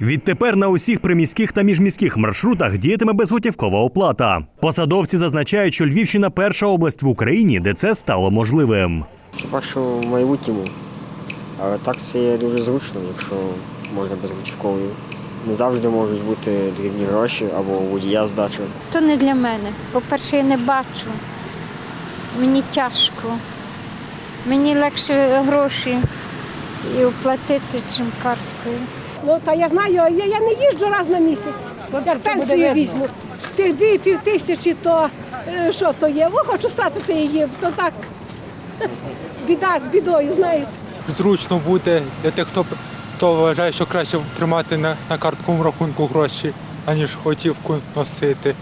Відтепер на усіх приміських та міжміських маршрутах діятиме безготівкова оплата. Посадовці зазначають, що Львівщина перша область в Україні, де це стало можливим. Хіба що в майбутньому. Але так це є дуже зручно, якщо можна безготівковою. Не завжди можуть бути дрібні гроші або водія здача. То не для мене. По-перше, я не бачу. Мені тяжко. Мені легше гроші і оплатити, чим карткою. Ну, та я знаю, я, я не їжджу раз на місяць. Як пенсію візьму. Тих дві пів тисячі, то е, що то є? О, хочу стратити її, то так. Біда з бідою, знаєте. зручно буде для тих, хто, хто вважає, що краще тримати на, на картковому рахунку гроші, аніж готівку носити.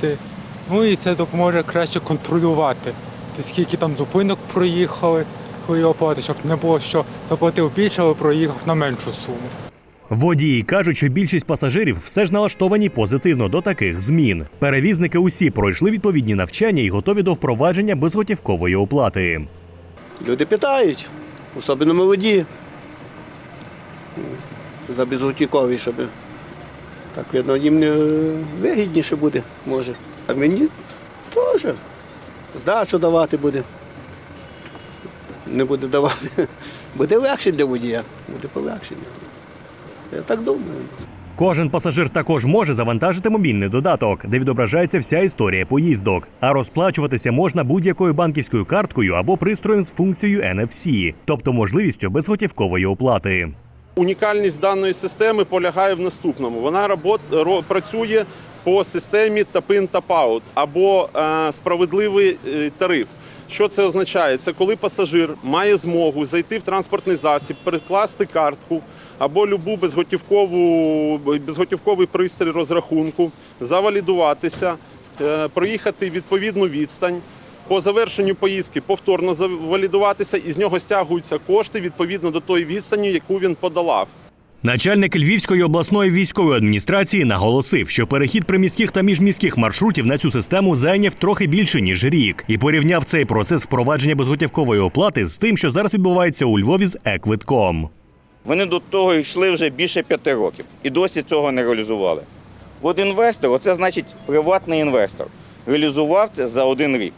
Ти- Ну і це допоможе краще контролювати, ти скільки там зупинок проїхали, оплати, щоб не було, що заплатив більше, але проїхав на меншу суму. Водії кажуть, що більшість пасажирів все ж налаштовані позитивно до таких змін. Перевізники усі пройшли відповідні навчання і готові до впровадження безготівкової оплати. Люди питають, особливо молоді. За безготівкові, щоб так видно, їм не вигідніше буде, може. А мені теж здачу давати буде. Не буде давати. Буде легше для водія, буде полегшення. Я так думаю. Кожен пасажир також може завантажити мобільний додаток, де відображається вся історія поїздок. А розплачуватися можна будь-якою банківською карткою або пристроєм з функцією NFC, тобто можливістю безготівкової оплати. Унікальність даної системи полягає в наступному: вона робот, ро- працює по системі тап-ін тап-аут або е, справедливий е, тариф. Що це означає? Це коли пасажир має змогу зайти в транспортний засіб, прикласти картку або любу безготівкову безготівковий пристрій розрахунку, завалідуватися, е, проїхати відповідну відстань. По завершенню поїздки повторно завалідуватися, і з нього стягуються кошти відповідно до тої відстані, яку він подолав. Начальник Львівської обласної військової адміністрації наголосив, що перехід приміських та міжміських маршрутів на цю систему зайняв трохи більше ніж рік, і порівняв цей процес впровадження безготівкової оплати з тим, що зараз відбувається у Львові з еквитком. Вони до того йшли вже більше п'яти років і досі цього не реалізували. От інвестор, оце значить приватний інвестор, реалізував це за один рік.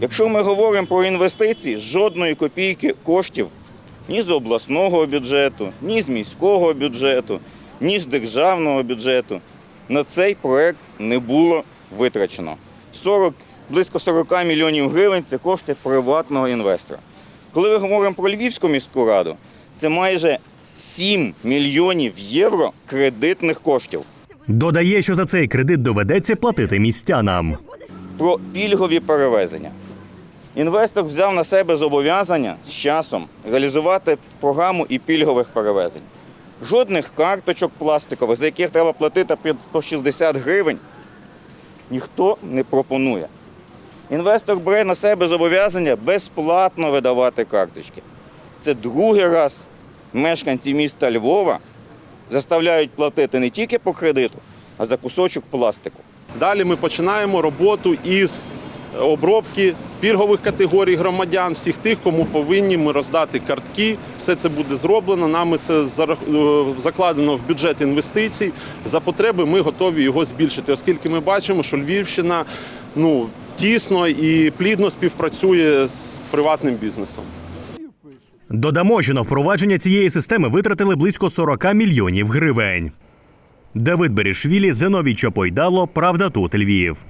Якщо ми говоримо про інвестиції, жодної копійки коштів ні з обласного бюджету, ні з міського бюджету, ні з державного бюджету на цей проект не було витрачено. 40, близько 40 мільйонів гривень це кошти приватного інвестора. Коли ми говоримо про Львівську міську раду, це майже 7 мільйонів євро кредитних коштів. Додає, що за цей кредит доведеться платити містянам. Про пільгові перевезення. Інвестор взяв на себе зобов'язання з часом реалізувати програму і пільгових перевезень. Жодних карточок пластикових, за яких треба платити по 60 гривень, ніхто не пропонує. Інвестор бере на себе зобов'язання безплатно видавати карточки. Це другий раз мешканці міста Львова заставляють платити не тільки по кредиту, а за кусочок пластику. Далі ми починаємо роботу із обробки пільгових категорій громадян, всіх тих, кому повинні ми роздати картки. Все це буде зроблено. Нами це е, закладено в бюджет інвестицій. За потреби ми готові його збільшити, оскільки ми бачимо, що Львівщина ну тісно і плідно співпрацює з приватним бізнесом. Додамо, що на впровадження цієї системи витратили близько 40 мільйонів гривень. Давид Берішвілі, Зиновій Чопойдало, Правда тут Львів.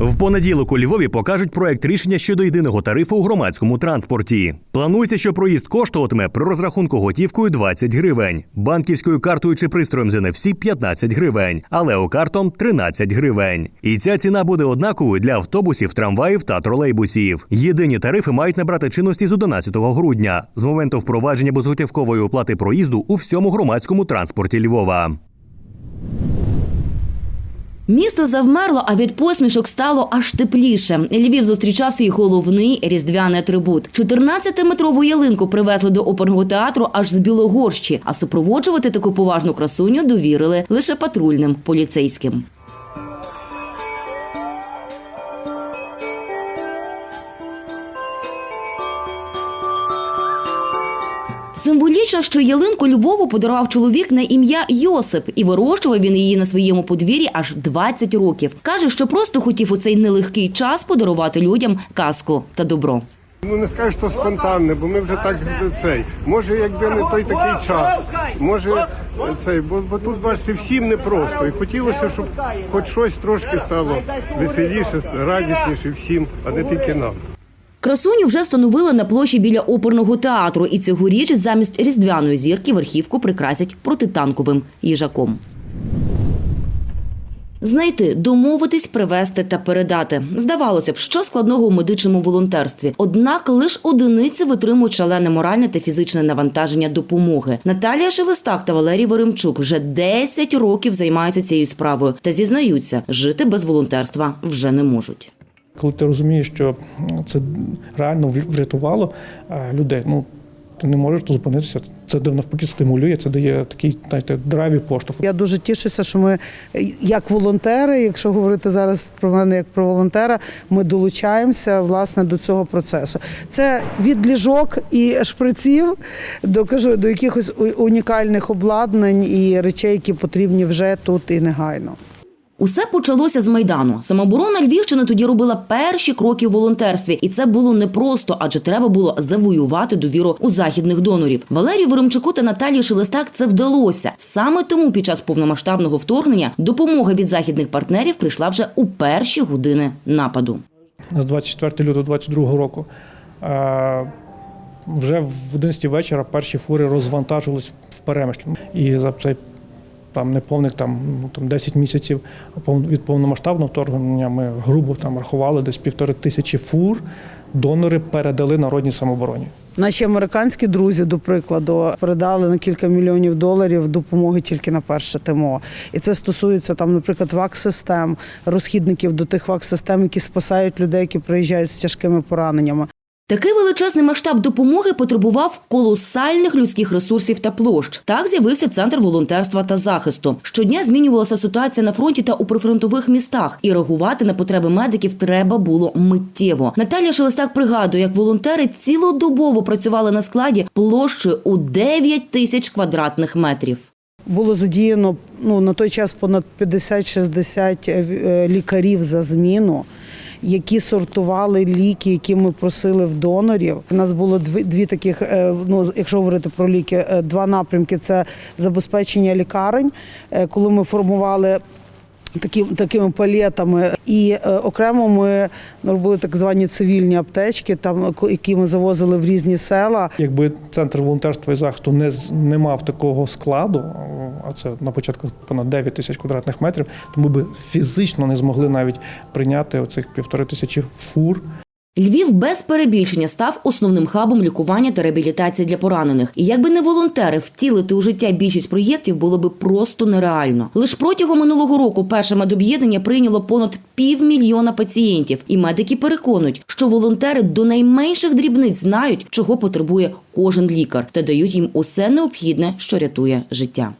В понеділок у Львові покажуть проект рішення щодо єдиного тарифу у громадському транспорті. Планується, що проїзд коштуватиме при розрахунку готівкою 20 гривень, банківською картою чи пристроєм з NFC 15 гривень, а леокартом 13 гривень. І ця ціна буде однаковою для автобусів, трамваїв та тролейбусів. Єдині тарифи мають набрати чинності з 11 грудня, з моменту впровадження безготівкової оплати проїзду у всьому громадському транспорті Львова. Місто завмерло, а від посмішок стало аж тепліше. Львів зустрічав свій головний різдвяний атрибут. 14-метрову ялинку привезли до оперного театру аж з Білогорщі, а супроводжувати таку поважну красуню довірили лише патрульним поліцейським. Символічно що ялинку Львову подарував чоловік на ім'я Йосип, і вирощував він її на своєму подвір'ї аж 20 років. Каже, що просто хотів у цей нелегкий час подарувати людям казку та добро. Ну не скажеш, що спонтанне, бо ми вже так цей. Може, якби не той такий час. Може цей, бо, бо тут бачите, всім непросто. І хотілося, щоб хоч щось трошки стало веселіше, радісніше всім, а не тільки нам. Красуню вже встановили на площі біля оперного театру, і цьогоріч замість різдвяної зірки верхівку прикрасять протитанковим їжаком. Знайти, домовитись, привезти та передати. Здавалося б, що складного у медичному волонтерстві. Однак лише одиниці витримують шалене моральне та фізичне навантаження допомоги. Наталія Шелестак та Валерій Веремчук вже 10 років займаються цією справою та зізнаються, жити без волонтерства вже не можуть. Коли ти розумієш, що це реально врятувало е, людей, ну ти не можеш зупинитися. Це навпаки стимулює, це дає такий знаєте, драйв і поштовх. Я дуже тішуся, що ми, як волонтери, якщо говорити зараз про мене як про волонтера, ми долучаємося власне до цього процесу. Це від ліжок і шприців до кажу до якихось унікальних обладнань і речей, які потрібні вже тут і негайно. Усе почалося з майдану. Самооборона Львівщини тоді робила перші кроки у волонтерстві, і це було непросто, адже треба було завоювати довіру у західних донорів. Валерію Веремчуку та Наталії Шелестак це вдалося. Саме тому під час повномасштабного вторгнення допомога від західних партнерів прийшла вже у перші години нападу. На 24 лютого 22 року. е, Вже в 11 вечора перші фури розвантажились в перемишлі. І за цей там неповних там, ну, там 10 місяців від повномасштабного вторгнення ми грубо там рахували десь півтори тисячі фур. Донори передали народній самообороні. Наші американські друзі, до прикладу, передали на кілька мільйонів доларів допомоги тільки на перше ТМО. І це стосується там, наприклад, вакс-систем, розхідників до тих вакс-систем, які спасають людей, які приїжджають з тяжкими пораненнями. Такий величезний масштаб допомоги потребував колосальних людських ресурсів та площ. Так з'явився центр волонтерства та захисту. Щодня змінювалася ситуація на фронті та у прифронтових містах, і реагувати на потреби медиків треба було миттєво. Наталія Шелестак пригадує, як волонтери цілодобово працювали на складі площею у 9 тисяч квадратних метрів. Було задіяно ну, на той час понад 50-60 е, лікарів за зміну. Які сортували ліки, які ми просили в донорів. У нас було дві, дві таких, е, ну якщо говорити про ліки, е, два напрямки: це забезпечення лікарень, е, коли ми формували такі, такими палетами. І е, окремо ми робили так звані цивільні аптечки, там які ми завозили в різні села. Якби центр волонтерства і захисту не, не мав такого складу, а це на початку понад 9 тисяч квадратних метрів, то ми б фізично не змогли навіть прийняти оцих півтори тисячі фур. Львів без перебільшення став основним хабом лікування та реабілітації для поранених. І якби не волонтери втілити у життя більшість проєктів, було би просто нереально. Лише протягом минулого року перше медоб'єднання прийняло понад півмільйона пацієнтів, і медики переконують, що волонтери до найменших дрібниць знають, чого потребує кожен лікар, та дають їм усе необхідне, що рятує життя.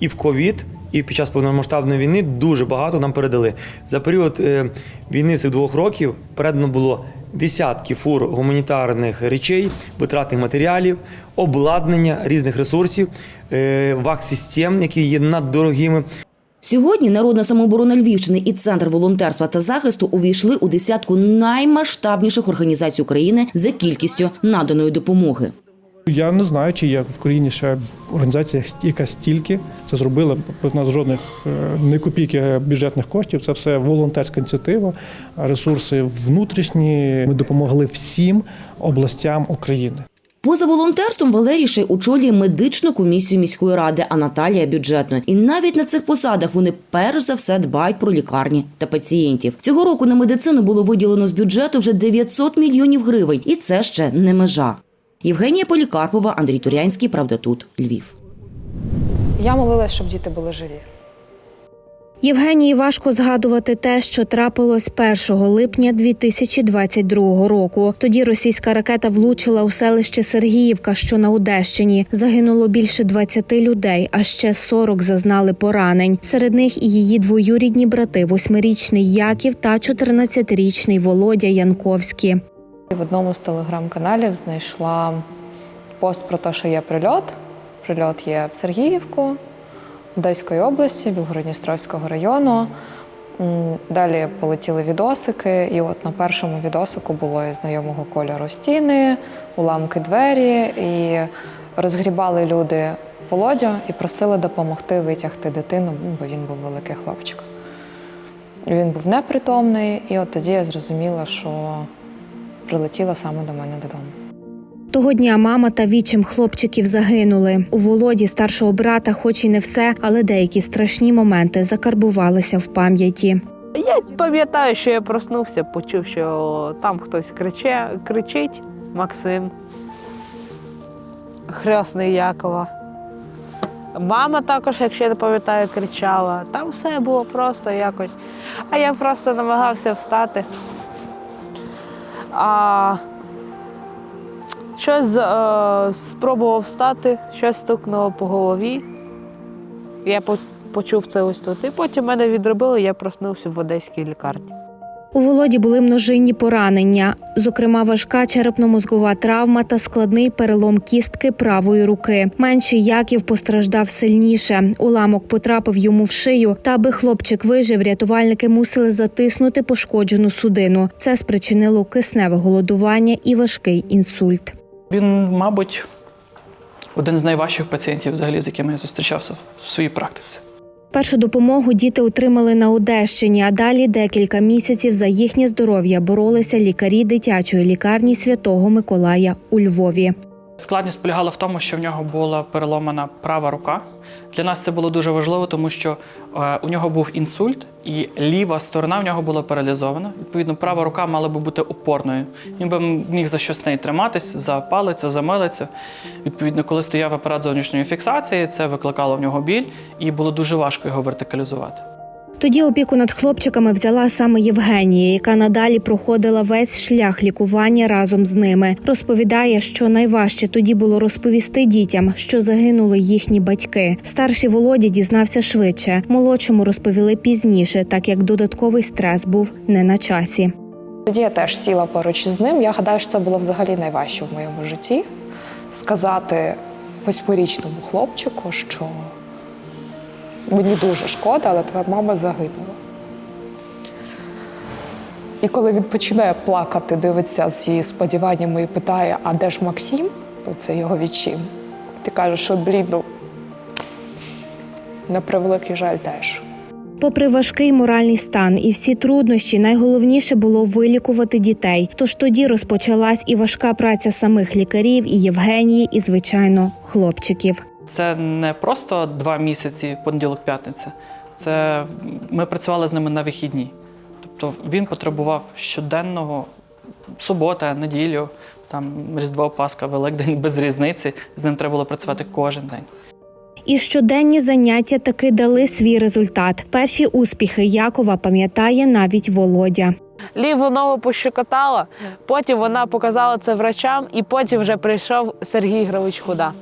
і в ковід, і під час повномасштабної війни дуже багато нам передали. За період е, війни цих двох років передано було десятки фур гуманітарних речей, витратних матеріалів, обладнання різних ресурсів, е, вакс-систем, які є наддорогими. Сьогодні Народна самооборона Львівщини і Центр волонтерства та захисту увійшли у десятку наймасштабніших організацій України за кількістю наданої допомоги. Я не знаю, чи є в країні ще організація, яка стільки це зробила. У нас жодних не копійки бюджетних коштів. Це все волонтерська ініціатива, ресурси внутрішні. Ми допомогли всім областям України. Поза волонтерством Валерій ще очолює медичну комісію міської ради, а Наталія бюджетну. І навіть на цих посадах вони перш за все дбають про лікарні та пацієнтів. Цього року на медицину було виділено з бюджету вже 900 мільйонів гривень, і це ще не межа. Євгенія Полікарпова, Андрій Турянський. Правда, тут Львів. Я молилась, щоб діти були живі. Євгенії важко згадувати те, що трапилось 1 липня 2022 року. Тоді російська ракета влучила у селище Сергіївка, що на Одещині. Загинуло більше 20 людей, а ще 40 зазнали поранень. Серед них і її двоюрідні брати: восьмирічний Яків та 14-річний Володя Янковські. В одному з телеграм-каналів знайшла пост про те, що є прильот. прильот є в Сергіївку, Одеської області, Білгородністровського району. Далі полетіли відосики, і от на першому відосику було із знайомого кольору стіни, уламки двері, і розгрібали люди Володю і просили допомогти витягти дитину, ну, бо він був великий хлопчик. Він був непритомний, і от тоді я зрозуміла, що прилетіла саме до мене додому. Того дня мама та вічим хлопчиків загинули. У Володі старшого брата, хоч і не все, але деякі страшні моменти закарбувалися в пам'яті. Я пам'ятаю, що я проснувся, почув, що там хтось криче, кричить Максим, хресний Якова. Мама також, якщо я не пам'ятаю, кричала. Там все було просто якось. А я просто намагався встати. А щось е, спробував встати, щось стукнуло по голові. Я почув це ось тут. І потім мене відробили, я проснувся в одеській лікарні. У Володі були множинні поранення, зокрема важка черепно-мозгова травма та складний перелом кістки правої руки. Менший Яків постраждав сильніше. Уламок потрапив йому в шию. Та аби хлопчик вижив, рятувальники мусили затиснути пошкоджену судину. Це спричинило кисневе голодування і важкий інсульт. Він, мабуть, один з найважчих пацієнтів, взагалі, з якими я зустрічався в своїй практиці. Першу допомогу діти отримали на Одещині, а далі декілька місяців за їхнє здоров'я боролися лікарі дитячої лікарні святого Миколая у Львові. Складність полягала в тому, що в нього була переломана права рука. Для нас це було дуже важливо, тому що е, у нього був інсульт, і ліва сторона в нього була паралізована. Відповідно, права рука мала би бути опорною. Він би міг за щось неї триматись, за палицю, за милицю. Відповідно, коли стояв апарат зовнішньої фіксації, це викликало в нього біль, і було дуже важко його вертикалізувати. Тоді опіку над хлопчиками взяла саме Євгенія, яка надалі проходила весь шлях лікування разом з ними. Розповідає, що найважче тоді було розповісти дітям, що загинули їхні батьки. Старший Володя дізнався швидше, молодшому розповіли пізніше, так як додатковий стрес був не на часі. Тоді я теж сіла поруч із ним. Я гадаю, що це було взагалі найважче в моєму житті сказати восьмирічному хлопчику, що мені дуже шкода, але твоя мама загинула. І коли він починає плакати, дивиться зі сподіваннями і питає, а де ж Максим? То це його відчим. Ти кажеш, що блін, ну, на превеликий жаль теж. Попри важкий моральний стан і всі труднощі, найголовніше було вилікувати дітей. Тож тоді розпочалась і важка праця самих лікарів, і Євгенії, і звичайно хлопчиків. Це не просто два місяці, понеділок, п'ятниця. Це ми працювали з ними на вихідні. Тобто він потребував щоденного субота, неділю, там Різдво, Пасха, Великдень без різниці. З ним треба було працювати кожен день. І щоденні заняття таки дали свій результат. Перші успіхи Якова пам'ятає навіть Володя. Ліву ногу пощекотала, потім вона показала це врачам, і потім вже прийшов Сергій Ігорович Худа.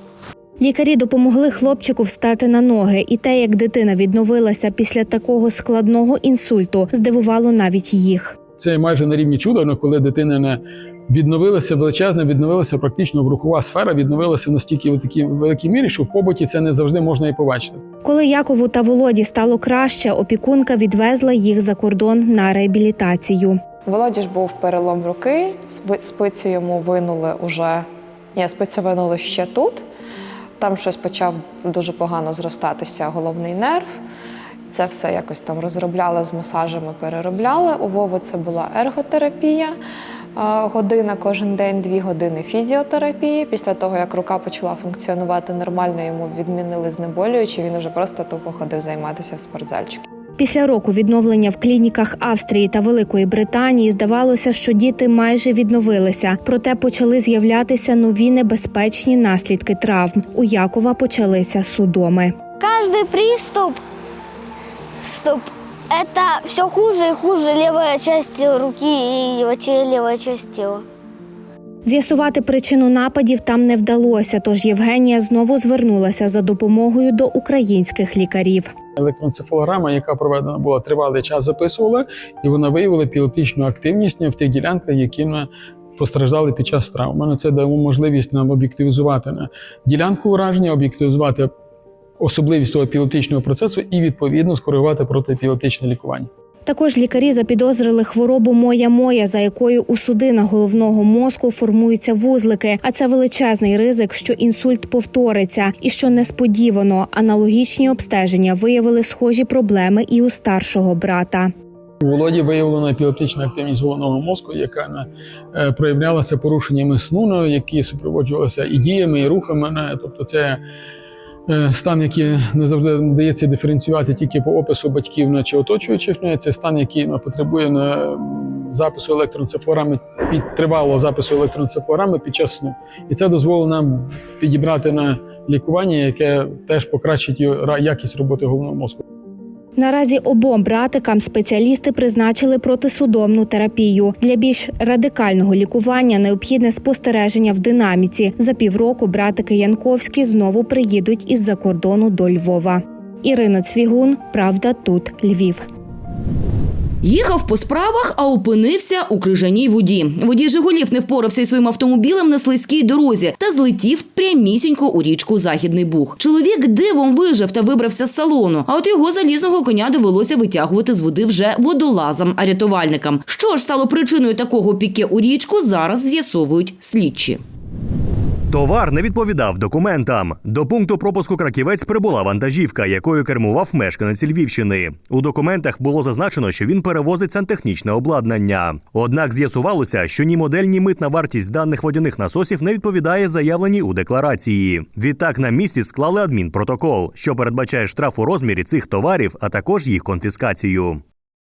Лікарі допомогли хлопчику встати на ноги, і те, як дитина відновилася після такого складного інсульту, здивувало навіть їх. Це майже на рівні чуда, але коли дитина не відновилася величезна, відновилася практично рухова сфера, відновилася настільки в такій великій мірі, що в побуті це не завжди можна і побачити. Коли Якову та Володі стало краще, опікунка відвезла їх за кордон на реабілітацію. Володі ж був перелом руки, спи- спицю йому винули уже. Ні, спицю винули ще тут. Там щось почав дуже погано зростатися головний нерв. Це все якось там розробляли з масажами, переробляли. У Вови це була ерготерапія. Година кожен день, дві години фізіотерапії. Після того, як рука почала функціонувати нормально, йому відмінили знеболюючі, він уже просто тупо ходив займатися в спортзальчик. Після року відновлення в клініках Австрії та Великої Британії здавалося, що діти майже відновилися, проте почали з'являтися нові небезпечні наслідки травм. У Якова почалися судоми. Каждый приступ стоп, это все хуже и хуже левая часть руки и вообще левая. З'ясувати причину нападів там не вдалося, тож Євгенія знову звернулася за допомогою до українських лікарів. Електроенцефалограма, яка проведена була тривалий час, записувала, і вона виявила епілептичну активність в тих ділянках, які вона постраждали під час травм. Мене це дає можливість нам об'єктивізувати на ділянку ураження, об'єктивізувати особливість того епілептичного процесу і відповідно скоригувати протиепілептичне лікування. Також лікарі запідозрили хворобу моя-моя, за якою у судинах головного мозку формуються вузлики. А це величезний ризик, що інсульт повториться, і що несподівано аналогічні обстеження виявили схожі проблеми і у старшого брата. У Володі виявлена епілептична активність головного мозку, яка е, проявлялася порушеннями сну, ну, які супроводжувалися і діями, і рухами. Тобто, це стан, який не завжди вдається диференціювати тільки по опису батьків наче оточуючих. не. Це стан, який ну, потребує на запису електроенцефалограми, під тривалого запису електроенцефалограми під час сну. І це дозволило нам підібрати на лікування, яке теж покращить ра- якість роботи головного мозку. Наразі обом братикам спеціалісти призначили протисудомну терапію. Для більш радикального лікування необхідне спостереження в динаміці. За півроку братики Янковські знову приїдуть із-за кордону до Львова. Ірина Цвігун, Правда, тут Львів. Їхав по справах, а опинився у крижаній воді. Водій Жигулів не впорався із своїм автомобілем на слизькій дорозі та злетів прямісінько у річку Західний Буг. Чоловік дивом вижив та вибрався з салону. А от його залізного коня довелося витягувати з води вже водолазам, а рятувальникам. Що ж стало причиною такого піке у річку, зараз з'ясовують слідчі. Товар не відповідав документам. До пункту пропуску краківець прибула вантажівка, якою кермував мешканець Львівщини. У документах було зазначено, що він перевозить сантехнічне обладнання. Однак з'ясувалося, що ні модель, ні митна вартість даних водяних насосів не відповідає заявленій у декларації. Відтак на місці склали адмінпротокол, що передбачає штраф у розмірі цих товарів, а також їх конфіскацію.